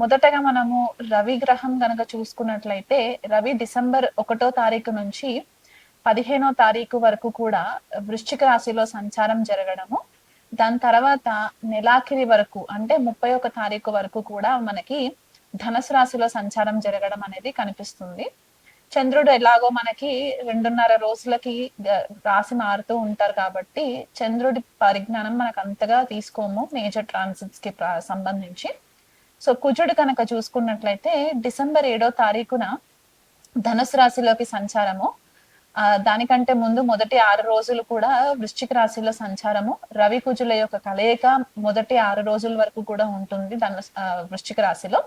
మొదటగా మనము రవి గ్రహం గనక చూసుకున్నట్లయితే రవి డిసెంబర్ ఒకటో తారీఖు నుంచి పదిహేనో తారీఖు వరకు కూడా వృశ్చిక రాశిలో సంచారం జరగడము. దాని తర్వాత నెలాఖిరి వరకు అంటే ముప్పై ఒక తారీఖు వరకు కూడా మనకి ధనుసు రాశిలో సంచారం జరగడం అనేది కనిపిస్తుంది. చంద్రుడు ఎలాగో మనకి రెండున్నర రోజులకి రాశి మారుతూ ఉంటారు కాబట్టి చంద్రుడి పరిజ్ఞానం మనకు అంతగా తీసుకోము మేజర్ ట్రాన్సిట్స్కి సంబంధించి. సో కుజుడు కనుక చూసుకున్నట్లయితే డిసెంబర్ ఏడో తారీఖున ధనుసు రాశిలోకి సంచారము. ఆ దానికంటే ముందు మొదటి ఆరు రోజులు కూడా వృశ్చిక రాశిలో సంచారము. రవి కుజుల యొక్క కలయిక మొదటి ఆరు రోజుల వరకు కూడా ఉంటుంది ధను ఆ, వృశ్చిక రాశిలో.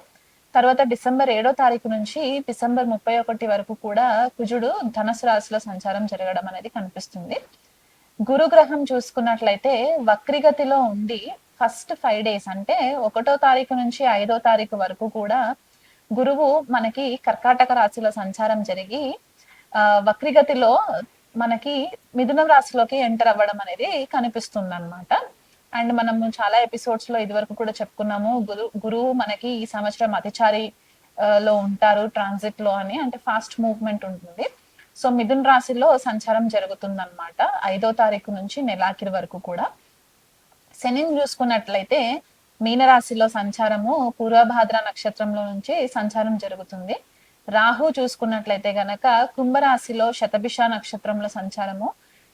తర్వాత డిసెంబర్ ఏడో తారీఖు నుంచి డిసెంబర్ ముప్పై ఒకటి వరకు కూడా కుజుడు ధనుసు రాశిలో సంచారం జరగడం అనేది కనిపిస్తుంది. గురుగ్రహం చూసుకున్నట్లయితే వక్రిగతిలో ఉండి ఫస్ట్ ఫైవ్ డేస్ అంటే ఒకటో తారీఖు నుంచి ఐదో తారీఖు వరకు కూడా గురువు మనకి కర్కాటక రాశిలో సంచారం జరిగి వక్రిగతిలో మనకి మిథున రాశిలోకి ఎంటర్ అవ్వడం అనేది కనిపిస్తుంది అనమాట అండ్ మనము చాలా ఎపిసోడ్స్లో ఇది వరకు కూడా చెప్పుకున్నాము గురు గురువు మనకి ఈ సంవత్సరం అతిచారి లో ఉంటారు ట్రాన్సిట్లో అని అంటే ఫాస్ట్ మూవ్మెంట్ ఉంటుంది. సో మిథున్ రాశిలో సంచారం జరుగుతుంది అనమాట ఐదో తారీఖు నుంచి నెలాఖరి వరకు కూడా. శనిని చూసుకున్నట్లయితే మీనరాశిలో సంచారము పూర్వభాద్ర నక్షత్రంలో నుంచి సంచారం జరుగుతుంది. రాహు చూసుకున్నట్లయితే గనక కుంభరాశిలో శతభిష నక్షత్రంలో సంచారము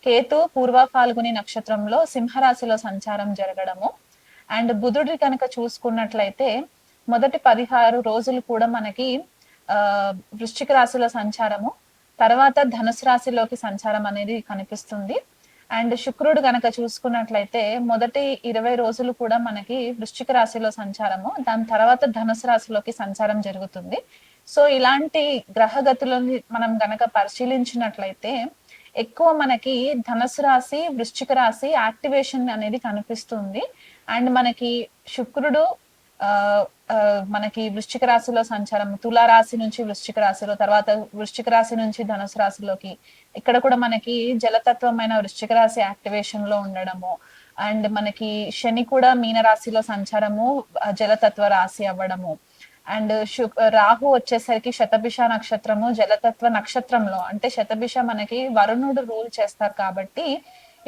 కేతు పూర్వ ఫాల్గుని నక్షత్రంలో సింహరాశిలో సంచారం జరగడము. అండ్ బుధుడి కనుక చూసుకున్నట్లయితే మొదటి పదిహారు రోజులు కూడా మనకి ఆ వృశ్చిక రాశిలో సంచారము తర్వాత ధనుసు రాశిలోకి సంచారం అనేది కనిపిస్తుంది. అండ్ శుక్రుడు కనుక చూసుకున్నట్లయితే మొదటి ఇరవై రోజులు కూడా మనకి వృశ్చిక రాశిలో సంచారము దాని తర్వాత ధనుసు రాశిలోకి సంచారం జరుగుతుంది. సో ఇలాంటి గ్రహగతులని మనం గనక పరిశీలించినట్లయితే ఎక్కువ మనకి ధనుసు రాశి వృశ్చిక రాశి యాక్టివేషన్ అనేది కనిపిస్తుంది. అండ్ మనకి శుక్రుడు మనకి వృశ్చిక రాశిలో సంచారం తులా రాశి నుంచి వృశ్చిక రాశిలో తర్వాత వృశ్చిక రాశి నుంచి ధనుసు రాశిలోకి ఇక్కడ కూడా మనకి జలతత్వమైన వృశ్చిక రాశి యాక్టివేషన్లో ఉండడము. అండ్ మనకి శని కూడా మీన రాశిలో సంచారము జలతత్వ రాశి అవ్వడము. అండ్ శు రాహు వచ్చేసరికి శతభిష నక్షత్రము జలతత్వ నక్షత్రంలో. అంటే శతభిష మనకి వరుణుడు రూల్ చేస్తారు కాబట్టి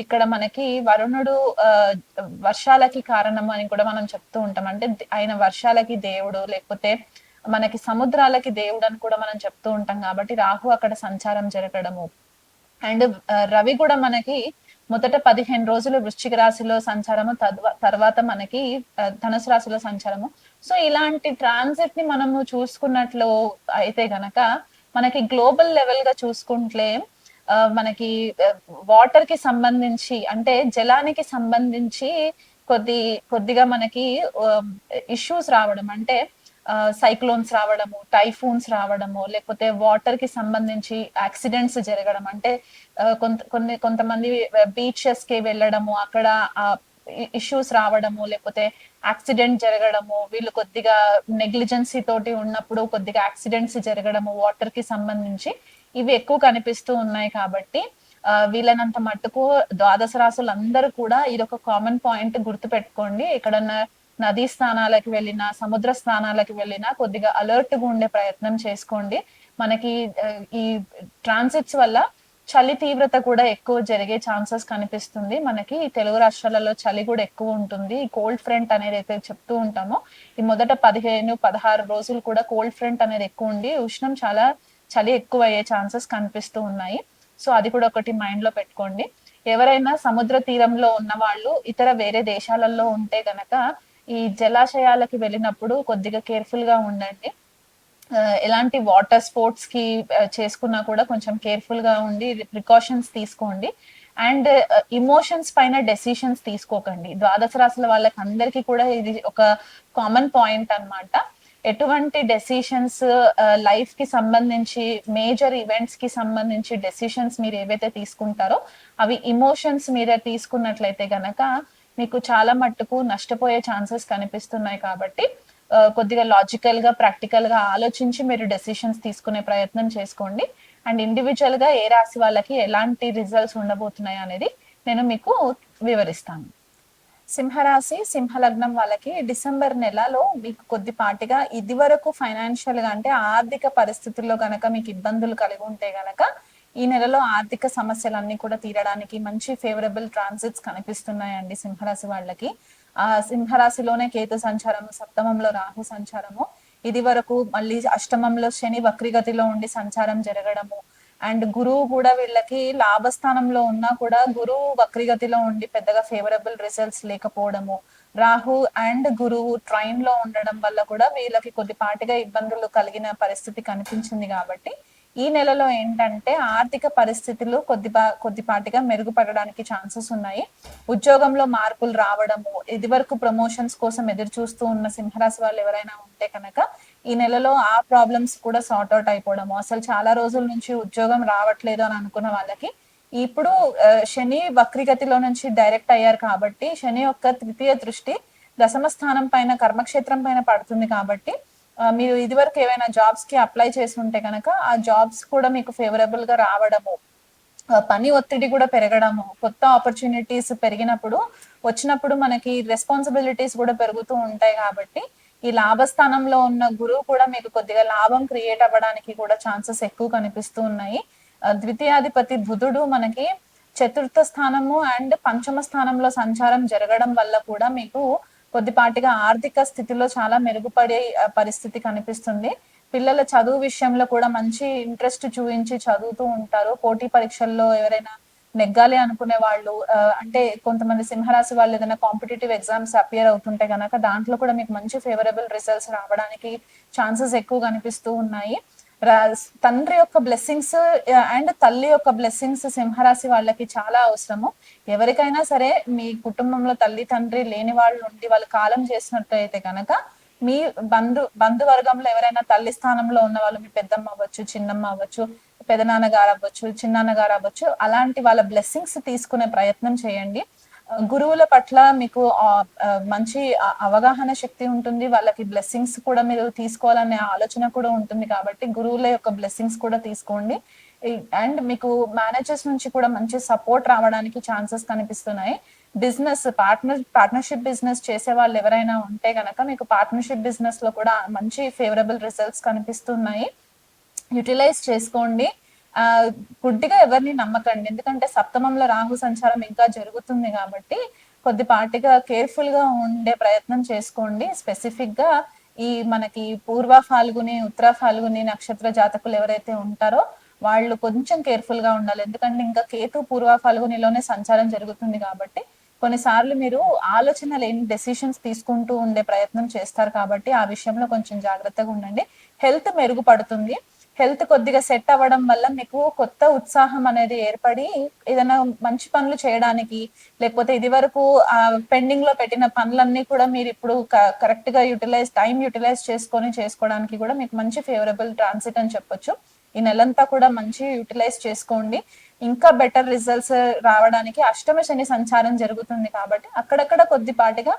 ఇక్కడ మనకి వరుణుడు ఆ, వర్షాలకి కారణం అని కూడా మనం చెప్తూ ఉంటాం. అంటే ఆయన వర్షాలకి దేవుడు లేకపోతే మనకి సముద్రాలకి దేవుడు అని కూడా మనం చెప్తూ ఉంటాం కాబట్టి రాహు అక్కడ సంచారం జరగడము. అండ్ రవి కూడా మనకి మొదట పదిహేను రోజులు వృశ్చిక రాశిలో సంచారము తద్వ- తర్వాత మనకి ధనుసు రాశిలో సంచారము. సో ఇలాంటి ట్రాన్సిట్ని మనము చూసుకున్నట్లు అయితే గనక మనకి గ్లోబల్ లెవెల్గా చూసుకుంటే మనకి వాటర్కి సంబంధించి అంటే జలానికి సంబంధించి కొద్ది కొద్దిగా మనకి ఇష్యూస్ రావడం అంటే సైక్లోన్స్ రావడము టైఫూన్స్ రావడము లేకపోతే వాటర్కి సంబంధించి యాక్సిడెంట్స్ జరగడం అంటే కొంత కొన్ని కొంతమంది బీచెస్కి వెళ్ళడము అక్కడ ఇష్యూస్ రావడము లేకపోతే యాక్సిడెంట్ జరగడము వీళ్ళు కొద్దిగా నెగ్లిజెన్సీ తోటి ఉన్నప్పుడు కొద్దిగా యాక్సిడెంట్స్ జరగడము వాటర్కి సంబంధించి ఇవి ఎక్కువ కనిపిస్తూ ఉన్నాయి కాబట్టి వీలైనంత మట్టుకు ద్వాదశ రాసులు అందరూ కూడా ఇది ఒక కామన్ పాయింట్ గుర్తు పెట్టుకోండి ఎక్కడన్నా నదీ స్థానాలకు వెళ్ళినా సముద్ర స్థానాలకు వెళ్ళినా కొద్దిగా అలర్ట్గా ఉండే ప్రయత్నం చేసుకోండి. మనకి ఈ ట్రాన్సిట్స్ వల్ల చలి తీవ్రత కూడా ఎక్కువ జరిగే ఛాన్సెస్ కనిపిస్తుంది. మనకి తెలుగు రాష్ట్రాలలో చలి కూడా ఎక్కువ ఉంటుంది. ఈ కోల్డ్ ఫ్రంట్ అనేది అయితే చెప్తూ ఉంటామో. ఈ మొదట పదిహేను పదహారు రోజులు కూడా కోల్డ్ ఫ్రంట్ అనేది ఎక్కువ ఉండి ఉష్ణం చాలా చలి ఎక్కువ అయ్యే ఛాన్సెస్ కనిపిస్తూ ఉన్నాయి. సో అది కూడా ఒకటి మైండ్లో పెట్టుకోండి. ఎవరైనా సముద్ర తీరంలో ఉన్న వాళ్ళు ఇతర వేరే దేశాలలో ఉంటే గనక ఈ జలాశయాలకి వెళ్ళినప్పుడు కొద్దిగా కేర్ఫుల్గా ఉండండి ఎలాంటి వాటర్ స్పోర్ట్స్కి చేసుకున్నా కూడా కొంచెం కేర్ఫుల్గా ఉండి ప్రికాషన్స్ తీసుకోండి. అండ్ ఇమోషన్స్ పైన డెసిషన్స్ తీసుకోకండి. ద్వాదశ రాశుల వాళ్ళకి అందరికీ కూడా ఇది ఒక కామన్ పాయింట్ అన్నమాట. ఎటువంటి డెసిషన్స్ లైఫ్ uh, కి సంబంధించి మేజర్ ఈవెంట్స్కి సంబంధించి డెసిషన్స్ మీరు ఏవైతే తీసుకుంటారో అవి ఇమోషన్స్ మీద తీసుకున్నట్లయితే గనక మీకు చాలా మట్టుకు నష్టపోయే ఛాన్సెస్ కనిపిస్తున్నాయి కాబట్టి uh, కొద్దిగా లాజికల్గా ప్రాక్టికల్గా ఆలోచించి మీరు డెసిషన్స్ తీసుకునే ప్రయత్నం చేసుకోండి. అండ్ ఇండివిజువల్గా ఏ రాశి వాళ్ళకి ఎలాంటి రిజల్ట్స్ ఉండబోతున్నాయి అనేది నేను మీకు వివరిస్తాను. సింహరాశి సింహలగ్నం వాళ్ళకి డిసెంబర్ నెలలో మీకు కొద్దిపాటిగా ఇది వరకు ఫైనాన్షియల్గా అంటే ఆర్థిక పరిస్థితుల్లో గనక మీకు ఇబ్బందులు కలిగి ఉంటే గనక ఈ నెలలో ఆర్థిక సమస్యలన్నీ కూడా తీరడానికి మంచి ఫేవరబుల్ ట్రాన్సిట్స్ కనిపిస్తున్నాయండి సింహరాశి వాళ్ళకి. ఆ సింహరాశిలోనే కేతు సంచారం సప్తమంలో రాహు సంచారము. ఇది వరకు మళ్ళీ అష్టమంలో శని వక్రిగతిలో ఉండి సంచారం జరగడము అండ్ గురువు కూడా వీళ్ళకి లాభస్థానంలో ఉన్నా కూడా గురువు వక్రిగతిలో ఉండి పెద్దగా ఫేవరబుల్ రిజల్ట్స్ లేకపోవడము రాహు అండ్ గురువు ట్రైన్లో ఉండడం వల్ల కూడా వీళ్ళకి కొద్దిపాటిగా ఇబ్బందులు కలిగిన పరిస్థితి కనిపించింది కాబట్టి ఈ నెలలో ఏంటంటే ఆర్థిక పరిస్థితులు కొద్దిపా కొద్దిపాటిగా మెరుగుపడడానికి ఛాన్సెస్ ఉన్నాయి. ఉద్యోగంలో మార్పులు రావడము ఇది వరకు ప్రమోషన్స్ కోసం ఎదురు చూస్తూ ఉన్న సింహరాశి వాళ్ళు ఎవరైనా ఉంటే కనుక ఈ నెలలో ఆ ప్రాబ్లమ్స్ కూడా సార్ట్ అవుట్ అయిపోవడము. అసలు చాలా రోజుల నుంచి ఉద్యోగం రావట్లేదు అని అనుకున్న వాళ్ళకి ఇప్పుడు శని వక్రిగతిలో నుంచి డైరెక్ట్ అయ్యారు కాబట్టి శని యొక్క తృతీయ దృష్టి దశమ స్థానం పైన కర్మక్షేత్రం పైన పడుతుంది కాబట్టి మీరు ఇదివరకు ఏవైనా జాబ్స్కి అప్లై చేసి ఉంటే కనుక ఆ జాబ్స్ కూడా మీకు ఫేవరబుల్గా రావడము పని ఒత్తిడి కూడా పెరగడము కొత్త ఆపర్చునిటీస్ పెరిగినప్పుడు వచ్చినప్పుడు మనకి రెస్పాన్సిబిలిటీస్ కూడా పెరుగుతూ ఉంటాయి కాబట్టి ఈ లాభస్థానంలో ఉన్న గురువు కూడా మీకు కొద్దిగా లాభం క్రియేట్ అవ్వడానికి కూడా ఛాన్సెస్ ఎక్కువ కనిపిస్తూ ఉన్నాయి. ద్వితీయాధిపతి బుధుడు మనకి చతుర్థ స్థానము అండ్ పంచమ స్థానంలో సంచారం జరగడం వల్ల కూడా మీకు కొద్దిపాటిగా ఆర్థిక స్థితిలో చాలా మెరుగుపడే పరిస్థితి కనిపిస్తుంది. పిల్లల చదువు విషయంలో కూడా మంచి ఇంట్రెస్ట్ చూపించి చదువుతూ ఉంటారు. పోటీ పరీక్షల్లో ఎవరైనా నెగ్గాలి అనుకునే వాళ్ళు అంటే కొంతమంది సింహరాశి వాళ్ళు ఏదైనా కాంపిటేటివ్ ఎగ్జామ్స్ అపియర్ అవుతుంటే కనుక దాంట్లో కూడా మీకు మంచి ఫేవరబుల్ రిజల్ట్స్ రావడానికి ఛాన్సెస్ ఎక్కువ కనిపిస్తూ ఉన్నాయి. తండ్రి యొక్క బ్లెస్సింగ్స్ అండ్ తల్లి యొక్క బ్లెస్సింగ్స్ సింహరాశి వాళ్ళకి చాలా అవసరము. ఎవరికైనా సరే మీ కుటుంబంలో తల్లి తండ్రి లేని వాళ్ళు ఉండి వాళ్ళు కాలం చేసినట్టు అయితే కనుక మీ బంధు బంధువర్గంలో ఎవరైనా తల్లి స్థానంలో ఉన్న వాళ్ళు మీ పెద్దమ్మ అవ్వచ్చు చిన్నమ్మ అవ్వచ్చు పెదనాన్న గారు అవ్వచ్చు చిన్నాన్న గారు అవ్వచ్చు అలాంటి వాళ్ళ బ్లెస్సింగ్స్ తీసుకునే ప్రయత్నం చేయండి. గురువుల పట్ల మీకు మంచి అవగాహన శక్తి ఉంటుంది. వాళ్ళకి బ్లెస్సింగ్స్ కూడా మీరు తీసుకోవాలనే ఆలోచన కూడా ఉంటుంది కాబట్టి గురువుల యొక్క బ్లెస్సింగ్స్ కూడా తీసుకోండి. అండ్ మీకు మేనేజర్స్ నుంచి కూడా మంచి సపోర్ట్ రావడానికి ఛాన్సెస్ కనిపిస్తున్నాయి. బిజినెస్ పార్ట్నర్ పార్ట్నర్షిప్ బిజినెస్ చేసే వాళ్ళు ఎవరైనా ఉంటే గనక మీకు పార్ట్నర్షిప్ బిజినెస్లో కూడా మంచి ఫేవరబుల్ రిజల్ట్స్ కనిపిస్తున్నాయి. యూటిలైజ్ చేసుకోండి. ఆ గుడ్డిగా ఎవరిని నమ్మకండి. ఎందుకంటే సప్తమంలో రాహు సంచారం ఇంకా జరుగుతుంది కాబట్టి కొద్దిపాటిగా కేర్ఫుల్గా ఉండే ప్రయత్నం చేసుకోండి. స్పెసిఫిక్గా ఈ మనకి పూర్వ ఫాల్గుని ఉత్తర ఫాల్గుని నక్షత్ర జాతకులు ఎవరైతే ఉంటారో వాళ్ళు కొంచెం కేర్ఫుల్గా ఉండాలి. ఎందుకంటే ఇంకా కేతు పూర్వ ఫాల్గునిలోనే సంచారం జరుగుతుంది కాబట్టి కొన్నిసార్లు మీరు ఆలోచన లేని డెసిషన్స్ తీసుకుంటూ ఉండే ప్రయత్నం చేస్తారు కాబట్టి ఆ విషయంలో కొంచెం జాగ్రత్తగా ఉండండి. హెల్త్ మెరుగుపడుతుంది. హెల్త్ కొద్దిగా సెట్ అవ్వడం వల్ల మీకు కొత్త ఉత్సాహం అనేది ఏర్పడి ఏదైనా మంచి పనులు చేయడానికి లేకపోతే ఇది వరకు పెండింగ్లో పెట్టిన పనులన్నీ కూడా మీరు ఇప్పుడు కరెక్ట్గా యూటిలైజ్ టైం యూటిలైజ్ చేసుకొని చేసుకోవడానికి కూడా మీకు మంచి ఫేవరబుల్ ట్రాన్సిట్ అని చెప్పొచ్చు. ఈ నెలంతా కూడా మంచి యూటిలైజ్ చేసుకోండి. ఇంకా బెటర్ రిజల్ట్స్ రావడానికి అష్టమ శని సంచారం జరుగుతుంది కాబట్టి అక్కడక్కడ కొద్దిపాటిగా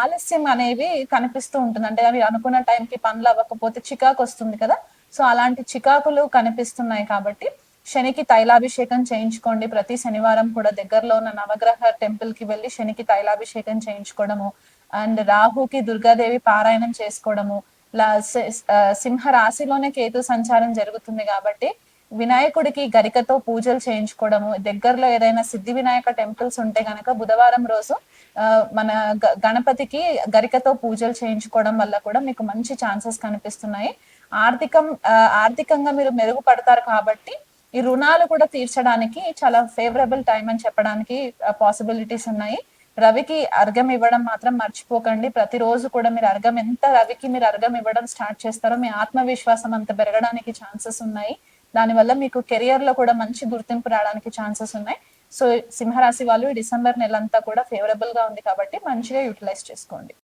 ఆలస్యం అనేవి కనిపిస్తూ ఉంటుంది. అంటే మీరు అనుకున్న టైంకి పనులు అవ్వకపోతే చికాకు వస్తుంది కదా. సో అలాంటి చికాకులు కనిపిస్తున్నాయి కాబట్టి శనికి తైలాభిషేకం చేయించుకోండి. ప్రతి శనివారం కూడా దగ్గరలో ఉన్న నవగ్రహ టెంపుల్కి వెళ్ళి శనికి తైలాభిషేకం చేయించుకోవడము అండ్ రాహుకి దుర్గాదేవి పారాయణం చేసుకోవడము. లా సి- సింహ రాశిలోనే కేతు సంచారం జరుగుతుంది కాబట్టి వినాయకుడికి గరికతో పూజలు చేయించుకోవడము. దగ్గరలో ఏదైనా సిద్ధి వినాయక టెంపుల్స్ ఉంటే గనక బుధవారం రోజు ఆ, మన గ- గణపతికి గరికతో పూజలు చేయించుకోవడం వల్ల కూడా మీకు మంచి ఛాన్సెస్ కనిపిస్తున్నాయి. ఆర్థికం ఆర్థికంగా మీరు మెరుగుపడతారు కాబట్టి ఈ రుణాలు కూడా తీర్చడానికి చాలా ఫేవరబుల్ టైం అని చెప్పడానికి పాసిబిలిటీస్ ఉన్నాయి. రవికి అర్ఘం ఇవ్వడం మాత్రం మర్చిపోకండి. ప్రతిరోజు కూడా మీరు అర్ఘం ఎంత రవికి మీరు అర్ఘం ఇవ్వడం స్టార్ట్ చేస్తారో మీ ఆత్మవిశ్వాసం అంత పెరగడానికి ఛాన్సెస్ ఉన్నాయి. దానివల్ల మీకు కెరియర్లో కూడా మంచి గుర్తింపు రావడానికి ఛాన్సెస్ ఉన్నాయి. సో సింహరాశి వాళ్ళు డిసెంబర్ డిసెంబర్ నెలంతా కూడా ఫేవరబుల్గా ఉంది కాబట్టి మంచిగా యూటిలైజ్ చేసుకోండి.